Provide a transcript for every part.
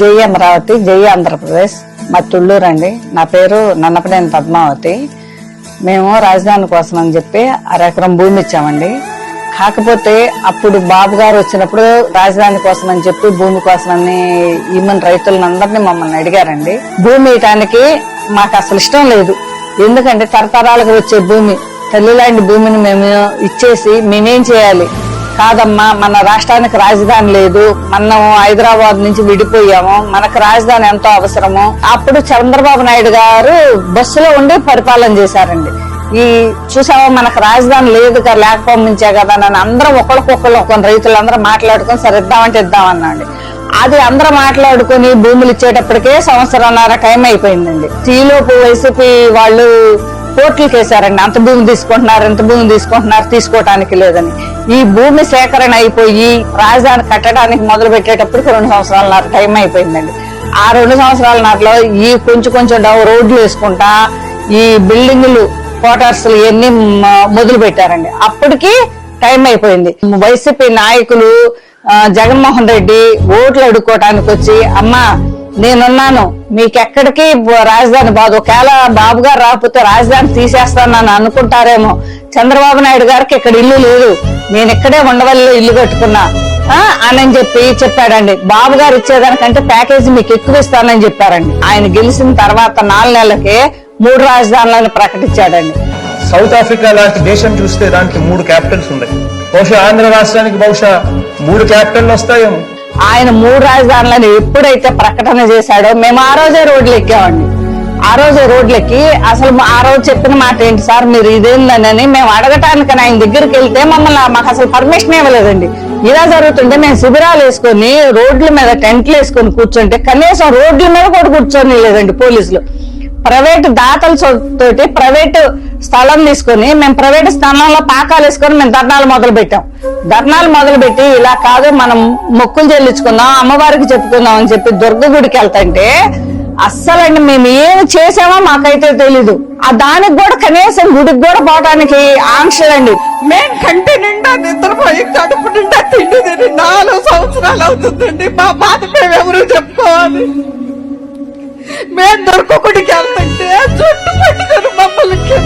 జై అమరావతి జై ఆంధ్రప్రదేశ్. మా తుళ్ళూరు అండి. నా పేరు నన్నపనేని పద్మావతి. మేము రాజధాని కోసం అని చెప్పి అరెకరం భూమి ఇచ్చామండి. కాకపోతే అప్పుడు బాబు గారు వచ్చినప్పుడు రాజధాని కోసం అని చెప్పి భూమి కోసం అని ఈమెన్ రైతులందరినీ మమ్మల్ని అడిగారండి. భూమి ఇయటానికి మాకు అసలు ఇష్టం లేదు. ఎందుకంటే తరతరాలకు వచ్చే భూమి తల్లిలాంటి భూమిని మేము ఇచ్చేసి మేమేం చేయాలి? కాదమ్మా మన రాష్ట్రానికి రాజధాని లేదు. మనం హైదరాబాద్ నుంచి విడిపోయాము. మనకు రాజధాని ఎంతో అవసరము. అప్పుడు చంద్రబాబు నాయుడు గారు బస్సులో ఉండి పరిపాలన చేశారండి. ఈ చూసావా మనకు రాజధాని లేదు కదా లేకపోయించే కదా అని అందరం ఒకరికొకరు కొన్ని రైతులందరూ మాట్లాడుకొని సరే ఇద్దామంటే ఇద్దామన్నాండి. అది అందరూ మాట్లాడుకొని భూములు ఇచ్చేటప్పటికే సంవత్సరంన్నర టైం అయిపోయిందండి. టీలోపు వైసీపీ వాళ్ళు కోర్టులకు వేశారండి అంత భూమి తీసుకుంటున్నారు ఎంత భూమి తీసుకుంటున్నారు తీసుకోవటానికి లేదని. ఈ భూమి సేకరణ అయిపోయి రాజధాని కట్టడానికి మొదలు పెట్టేటప్పటికి రెండు సంవత్సరాల టైం అయిపోయిందండి. ఆ రెండు సంవత్సరాల నాటిలో ఈ కొంచెం కొంచెం డౌ- రోడ్లు వేసుకుంటా ఈ బిల్డింగులు క్వార్టర్స్లు ఇవన్నీ మొదలు పెట్టారండి. అప్పటికి టైం అయిపోయింది. వైసీపీ నాయకులు జగన్మోహన్ రెడ్డి ఓట్లు అడుక్కోవటానికి వచ్చి అమ్మా నేనున్నాను. మీకెక్కడికి రాజధాని బాదు. ఒకవేళ బాబు గారు రాకపోతే రాజధాని తీసేస్తానని అనుకుంటారేమో. చంద్రబాబు నాయుడు గారికి ఇక్కడ ఇల్లు లేదు. నేను ఇక్కడే ఉండవల్లి ఇల్లు కట్టుకున్నా. అని చెప్పి చెప్పాడండి. బాబు గారు ఇచ్చేదానికంటే ప్యాకేజీ మీకు ఎక్కువ ఇస్తానని చెప్పారండి. ఆయన గెలిచిన తర్వాత నాలుగు నెలలకే మూడు రాజధానులను ప్రకటించాడండి. సౌత్ ఆఫ్రికా లాంటి దేశం చూస్తే దానికి మూడు క్యాపిటల్స్ ఉన్నాయి. బహుశా ఆంధ్ర రాష్ట్రానికి బహుశా మూడు క్యాపిటల్ వస్తాయేమో. ఆయన మూడు రాజధానులను ఎప్పుడైతే ప్రకటన చేశాడో మేము ఆ రోజే రోడ్లు ఎక్కామండి ఆ రోజు రోడ్లు ఎక్కి అసలు ఆ రోజు చెప్పిన మాట ఏంటి సార్? మీరు ఇదేందని మేము అడగటానికి ఆయన దగ్గరికి వెళ్తే మమ్మల్ని మాకు అసలు పర్మిషన్ ఇవ్వలేదండి. ఇలా జరుగుతుంటే మేము శిబిరాలు వేసుకొని రోడ్ల మీద టెంట్లు వేసుకొని కూర్చుంటే కనీసం రోడ్ల మీద కూడా కూర్చొని లేదండి పోలీసులు. ప్రైవేట్ దాతల ప్రైవేటు స్థలం తీసుకొని మేము ప్రైవేట్ స్థలంలో పాకాలు వేసుకొని మేము ధర్నాలు మొదలు పెట్టాం ధర్నాలు మొదలు పెట్టి ఇలా కాదు మనం మొక్కులు చెల్లించుకుందాం అమ్మవారికి చెప్పుకుందాం అని చెప్పి దుర్గ గుడికి వెళ్తుంటే అస్సలండి మేము ఏమి చేసామో మాకైతే తెలీదు. ఆ దానికి కూడా కనీసం గుడికి కూడా పోవడానికి ఆంక్షలండి మేము కంటి నిండా నిద్రపోయి కడుపు నిండా తిండి తిని నాలుగు సంవత్సరాలు అవుతుందండి. మా బాధ మేము ఎవరు చెప్పుకోవాలి మేము దొరకకుడికి వెళ్తుంటే చుట్టూ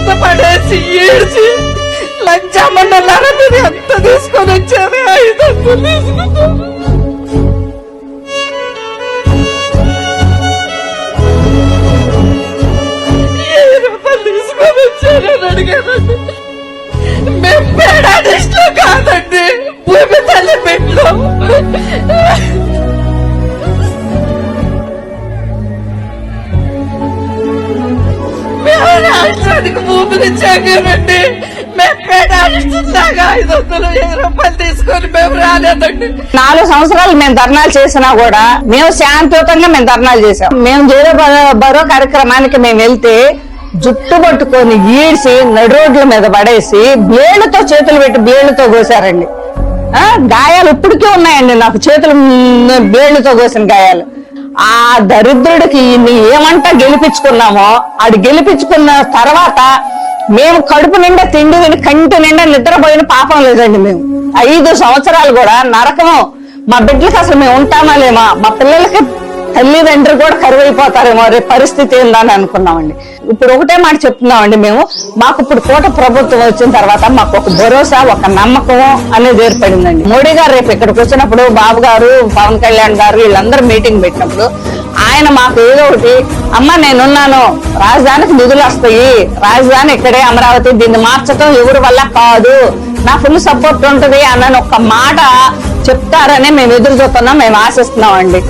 మమ్మల్ని కింద పడేసి ఈడ్చి లంచామన్నలారా మీరు ఎంత తీసుకొని వచ్చారు ఐదు వందలు తీసుకున్నాం. రూపాయలు తీసుకొని వచ్చారని అడిగానండి మేము పేడాడిస్ట్లో కాదండి. భూమి తల్లి బిడ్డలు. రాష్ట్రానికి భూమిని ఇచ్చాగానండి మేము ఐదు వందలు రూపాయలు తీసుకొని మేము రాలేదండి. నాలుగు సంవత్సరాలు మేము ధర్నాలు చేసినా కూడా మేము శాంతియుతంగా మేము ధర్నాలు చేసాం మేము చేరే బరో కార్యక్రమానికి మేము వెళ్తే జుట్టు పట్టుకొని ఈడ్చి నడి రోడ్ల మీద పడేసి బ్లేడ్లతో చేతులు పెట్టి బ్లేడ్లతో కోసారండి. గాయాలు ఇప్పటికీ ఉన్నాయండి. నాకు చేతులు మ్, బ్లేడ్లతో కోసిన గాయాలు. ఆ దరిద్రుడికి ఈయన్ని ఏమంటా గెలిపించుకున్నామో ఆడు గెలిపించుకున్న తర్వాత మేము కడుపు నిండా తిండి తిని కంటి నిండా నిద్రపోయిన పాపం లేదండి మేము. ఐదు సంవత్సరాలు కూడా నరకము. మా బిడ్డలకి అసలు మేము ఉంటామా లేమా? మా పిల్లలకి తల్లిదండ్రులు కూడా కరువైపోతారేమో రేపు పరిస్థితి ఏందని అనుకున్నామండి. ఇప్పుడు ఒకటే మాట చెప్తున్నామండి మేము మాకు ఇప్పుడు కోట ప్రభుత్వం వచ్చిన తర్వాత మాకు ఒక భరోసా ఒక నమ్మకం అనేది ఏర్పడిందండి. మోడీ గారు రేపు ఇక్కడికి వచ్చినప్పుడు బాబు గారు పవన్ కళ్యాణ్ గారు వీళ్ళందరూ మీటింగ్ పెట్టినప్పుడు ఆయన మాకు ఏదో ఒకటి అమ్మ నేనున్నాను రాజధానికి నిధులు వస్తాయి రాజధాని ఇక్కడే అమరావతి దీన్ని మార్చటం ఎవరి వల్ల కాదు నా ఫుల్ సపోర్ట్ ఉంటది అన్న ఒక మాట చెప్తారని మేము ఎదురు చూస్తున్నాం మేము ఆశిస్తున్నాం అండి